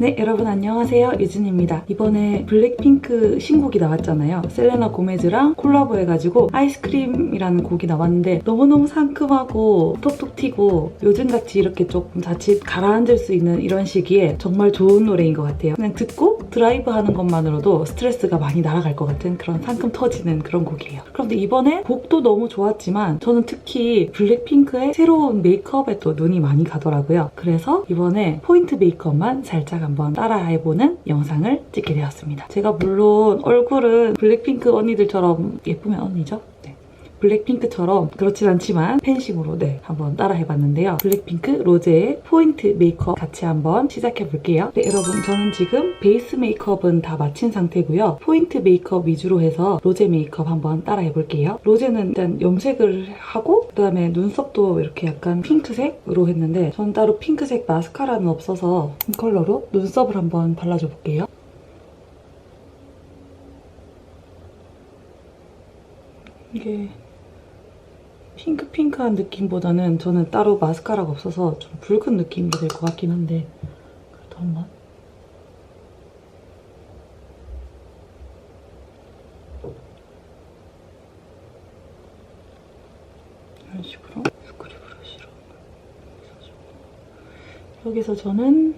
네, 여러분 안녕하세요. 유진입니다. 이번에 블랙핑크 신곡이 나왔잖아요. 셀레나 고메즈랑 콜라보 해가지고 아이스크림이라는 곡이 나왔는데 너무너무 상큼하고 톡톡 튀고 요즘같이 이렇게 조금 자칫 가라앉을 수 있는 이런 시기에 정말 좋은 노래인 것 같아요. 그냥 듣고 드라이브 하는 것만으로도 스트레스가 많이 날아갈 것 같은 그런 상큼 터지는 그런 곡이에요. 그런데 이번에 곡도 너무 좋았지만 저는 특히 블랙핑크의 새로운 메이크업에 또 눈이 많이 가더라고요. 그래서 이번에 포인트 메이크업만 살짝 한번 따라해보는 영상을 찍게 되었습니다. 제가 물론 얼굴은 블랙핑크 언니들처럼 예쁘면 언니죠? 네. 블랙핑크처럼 그렇진 않지만 팬심으로 네 한번 따라해봤는데요. 블랙핑크 로제의 포인트 메이크업 같이 한번 시작해볼게요. 네 여러분 저는 지금 베이스 메이크업은 다 마친 상태고요. 포인트 메이크업 위주로 해서 로제 메이크업 한번 따라해볼게요. 로제는 일단 염색을 하고 그다음에 눈썹도 이렇게 약간 핑크색으로 했는데 저는 따로 핑크색 마스카라는 없어서 이 컬러로 눈썹을 한번 발라줘 볼게요. 이게 핑크핑크한 느낌보다는 저는 따로 마스카라가 없어서 좀 붉은 느낌이 될 것 같긴 한데 그래도 한번 이런 식으로 스크류 브러쉬로 여기서 저는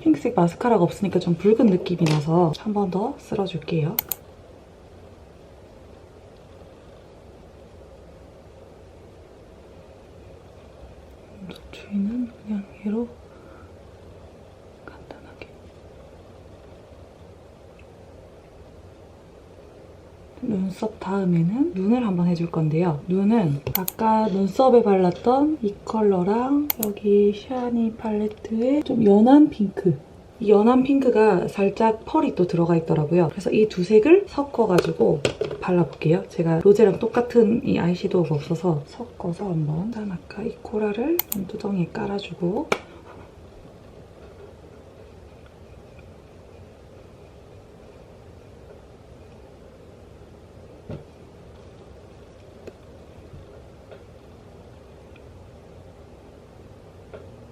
핑크색 마스카라가 없으니까 좀 붉은 느낌이 나서 한 번 더 쓸어줄게요. 주위는 그냥 얘로 간단하게 눈썹 다음에는 눈을 한번 해줄 건데요. 눈은 아까 눈썹에 발랐던 이 컬러랑 여기 샤니 팔레트의 좀 연한 핑크 이 연한 핑크가 살짝 펄이 또 들어가 있더라고요. 그래서 이 두 색을 섞어가지고 발라볼게요. 제가 로제랑 똑같은 이 아이섀도우가 없어서 섞어서 한번 일단 아까 이 코랄을 눈두덩이에 깔아주고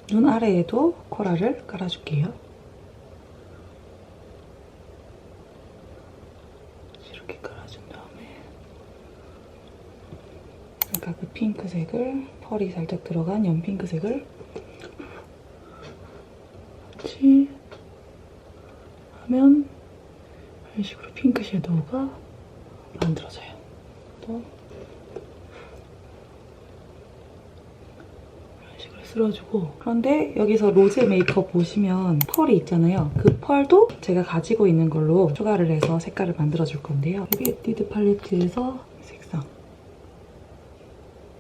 눈 아래에도 코랄을 깔아줄게요. 이렇게 깔아준 다음에 아까 그 핑크색을 펄이 살짝 들어간 연핑크색을 같이 하면 이런 식으로 핑크 섀도우가 만들어져요. 또 이런 식으로 쓸어주고 그런데 여기서 로제 메이크업 보시면 펄이 있잖아요. 그 펄도 제가 가지고 있는 걸로 추가를 해서 색깔을 만들어줄 건데요. 여기 에뛰드 팔레트에서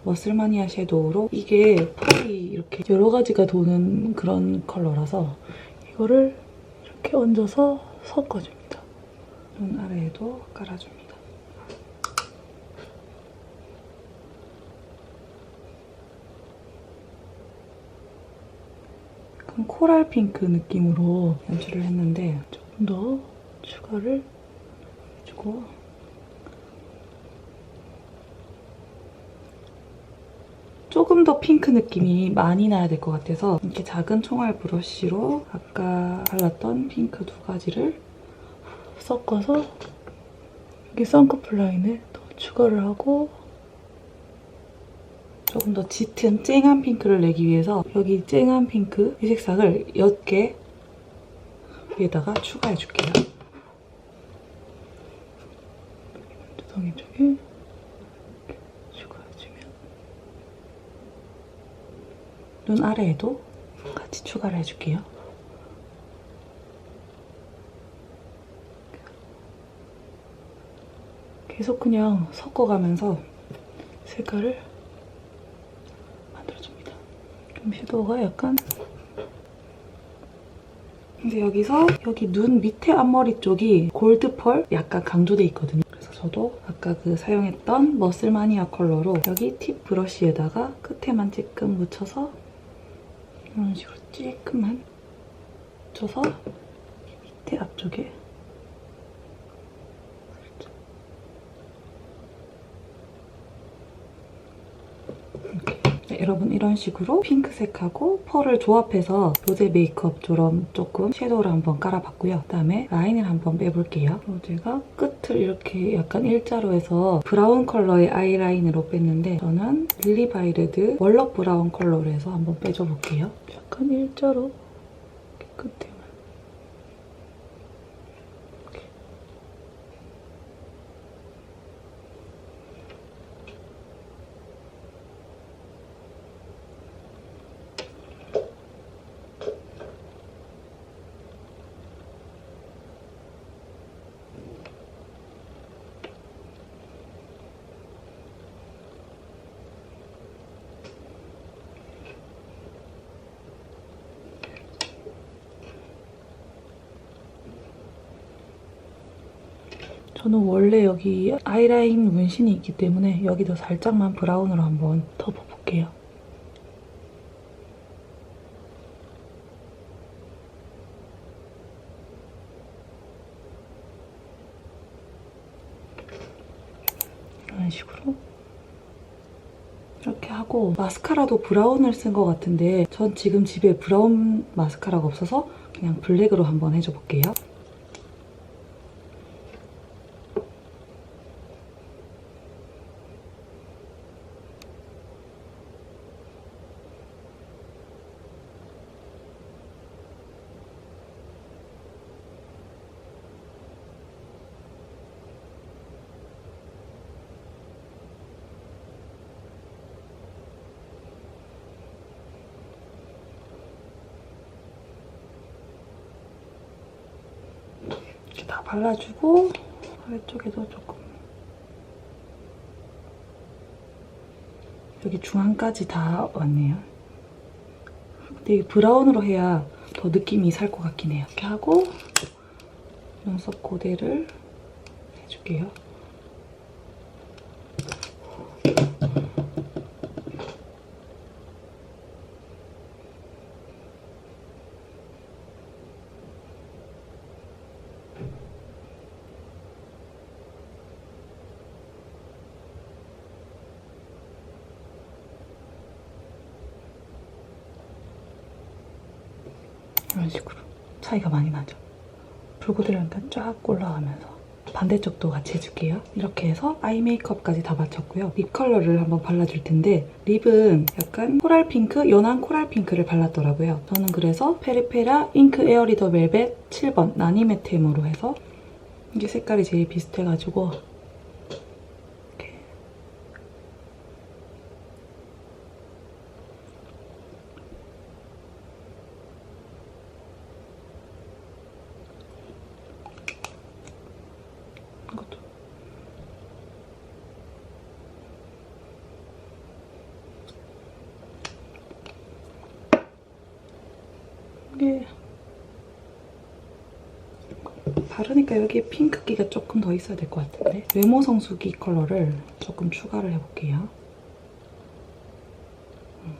머슬마니아 섀도우로 이게 펄이 이렇게 여러 가지가 도는 그런 컬러라서 이거를 이렇게 얹어서 섞어줍니다. 눈 아래에도 깔아줍니다. 약간 코랄 핑크 느낌으로 연출을 했는데 조금 더 추가를 해주고 조금 더 핑크 느낌이 많이 나야 될 것 같아서 이렇게 작은 총알 브러쉬로 아까 발랐던 핑크 두 가지를 섞어서 여기 선크풀 라인에 더 추가를 하고 조금 더 짙은 쨍한 핑크를 내기 위해서 여기 쨍한 핑크 이 색상을 옅게 위에다가 추가해줄게요. 두덩이 쪽에 이렇게 추가해주면 눈 아래에도 같이 추가를 해줄게요. 계속 그냥 섞어가면서 색깔을 만들어줍니다. 좀 섀도우가 약간 근데 여기서 여기 눈 밑에 앞머리 쪽이 골드 펄 약간 강조돼 있거든요. 그래서 저도 아까 그 사용했던 머슬마니아 컬러로 여기 팁 브러쉬에다가 끝에만 찔끔 묻혀서 이런 식으로 찔끔만 묻혀서 밑에 앞쪽에 이렇게 네, 여러분 이런 식으로 핑크색하고 펄을 조합해서 로제 메이크업처럼 조금 섀도우를 한번 깔아봤고요. 그다음에 라인을 한번 빼볼게요. 로제가 끝을 이렇게 약간 일자로 해서 브라운 컬러의 아이라인으로 뺐는데 저는 릴리바이레드 월럭 브라운 컬러로 해서 한번 빼줘볼게요. 약간 일자로 끝에 저는 원래 여기 아이라인 문신이 있기 때문에 여기도 살짝만 브라운으로 한번 덮어볼게요. 이런 식으로 이렇게 하고 마스카라도 브라운을 쓴 것 같은데 전 지금 집에 브라운 마스카라가 없어서 그냥 블랙으로 한번 해줘볼게요. 다 발라주고 아래쪽에도 조금 여기 중앙까지 다 왔네요. 근데 이 브라운으로 해야 더 느낌이 살 것 같긴 해요. 이렇게 하고 눈썹 고데를 해줄게요. 이런 식으로 차이가 많이 나죠. 불고들하니까 쫙 올라가면서 반대쪽도 같이 해줄게요. 이렇게 해서 아이 메이크업까지 다 마쳤고요. 립 컬러를 한번 발라줄 텐데 립은 약간 코랄 핑크, 연한 코랄 핑크를 발랐더라고요. 저는 그래서 페리페라 잉크 에어리더 벨벳 7번 나니메템으로 해서 이게 색깔이 제일 비슷해가지고 이게 바르니까 여기에 핑크기가 조금 더 있어야 될 것 같은데 외모 성수기 컬러를 조금 추가를 해볼게요. 음.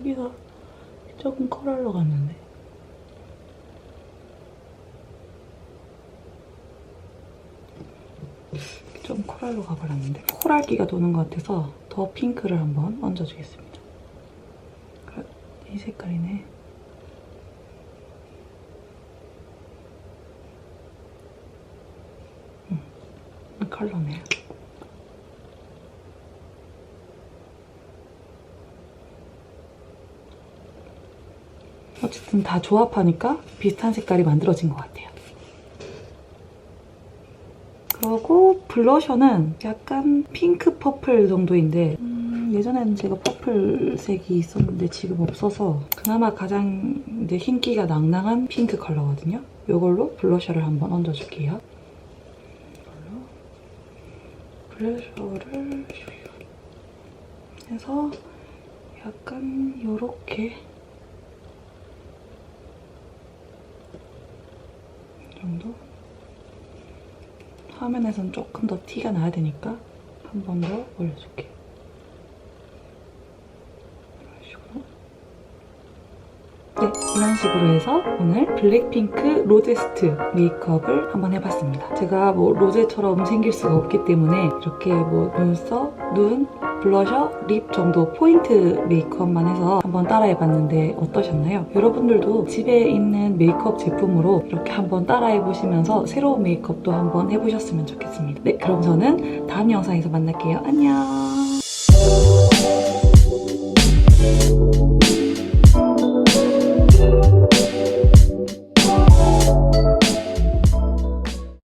여기가 조금 코랄로 갔는데 좀 코랄로 가버렸는데 코랄기가 도는 것 같아서 더 핑크를 한번 얹어주겠습니다. 그래, 이 색깔이네. 음, 이 컬러네. 어쨌든 다 조합하니까 비슷한 색깔이 만들어진 것 같아요. 그리고 블러셔는 약간 핑크 퍼플 정도인데 음, 예전에는 제가 퍼플색이 있었는데 지금 없어서 그나마 가장 이제 흰기가 낭낭한 핑크 컬러거든요. 이걸로 블러셔를 한번 얹어줄게요. 블러셔를 해서 약간 요렇게 이 정도? 화면에선 조금 더 티가 나야 되니까 한 번 더 올려줄게요. 이런 식으로. 네, 이런 식으로 해서 오늘 블랙핑크 로제스트 메이크업을 한번 해봤습니다. 제가 뭐 로제처럼 생길 수가 없기 때문에 이렇게 뭐 눈썹, 눈, 블러셔, 립 정도 포인트 메이크업만 해서 한번 따라해봤는데 어떠셨나요? 여러분들도 집에 있는 메이크업 제품으로 이렇게 한번 따라해보시면서 새로운 메이크업도 한번 해보셨으면 좋겠습니다. 네, 그럼 저는 다음 영상에서 만날게요. 안녕!